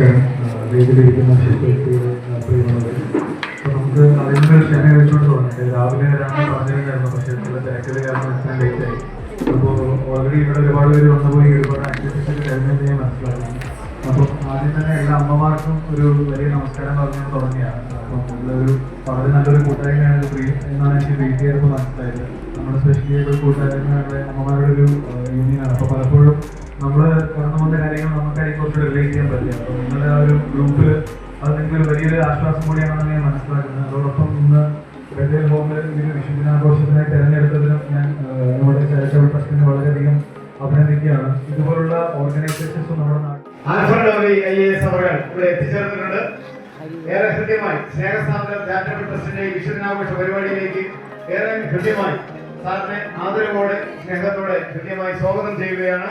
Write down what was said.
നമസ്കാരം വേദിയിലിരിക്കുന്ന പ്രിയമുള്ളത് അപ്പോൾ നമുക്ക് അതിന്റെ ഒരു ക്ഷമ വെച്ചുകൊണ്ട് തോന്നട്ടെ രാവിലെ വരാമെന്ന് പറഞ്ഞിട്ടുണ്ടായിരുന്നു പക്ഷേ ചില തിരക്കിൽ കാരണം എത്താൻ ലേറ്റായി അപ്പോൾ ഓൾറെഡി ഇവിടെ ഒരുപാട് പേര് വന്നുപോയി ഒരുപാട് ആക്ടിവിറ്റീസ് കഴിഞ്ഞെന്ന് ഞാൻ മനസ്സിലാക്കുന്നു അപ്പം ആദ്യം തന്നെ എല്ലാ അമ്മമാർക്കും ഒരു വലിയ നമസ്കാരം പറഞ്ഞു തുടങ്ങിയാണ്. അപ്പം നല്ലൊരു വളരെ നല്ലൊരു കൂട്ടായ്മയാണ് ബ്രീ എന്നാണ് എനിക്ക് ബ്രീഫ് ചെയ്തപ്പോൾ മനസ്സിലായത്. നമ്മുടെ സ്പെഷ്യലി ഒരു കൂട്ടായ്മയുടെ അമ്മമാരുടെ ഒരു യൂണിയനാണ് അപ്പോൾ പലപ്പോഴും കുറച്ച് റിലേറ്റ് ചെയ്യാൻ പറ്റില്ല. അപ്പോൾ നിങ്ങളുടെ ആ ഒരു ഗ്രൂപ്പിൽ അത് നിങ്ങൾക്ക് ഒരു വലിയൊരു ആശ്വാസം കൂടിയാണെന്ന് ഞാൻ മനസ്സിലാക്കുന്നത്. അതോടൊപ്പം ഇന്ന് ബെഡേൽ ഹോമിൽ ഈ ഒരു വിഷുദിനാഘോഷത്തിനായി തിരഞ്ഞെടുത്തതിനും ഞാൻ നമ്മുടെ ചാരിറ്റബിൾ ട്രസ്റ്റിനെ വളരെയധികം അഭിനന്ദിക്കുകയാണ്. ഇതുപോലുള്ള ഓർഗനൈസേഷൻസ് നമ്മുടെ നാട്ടിൽ ഇവിടെ ഏറെ ഹൃദ്യമായി സ്നേഹസ്ഥാപനം ചാരിറ്റബിൾ ട്രസ്റ്റിന്റെ വിഷുദിനാഘോഷ പരിപാടിയിലേക്ക് ഏറെ ഹൃദ്യമായി സാറിനെ ആദരവോടെ സ്നേഹത്തോടെ ഹൃദ്യമായി സ്വാഗതം ചെയ്യുകയാണ്.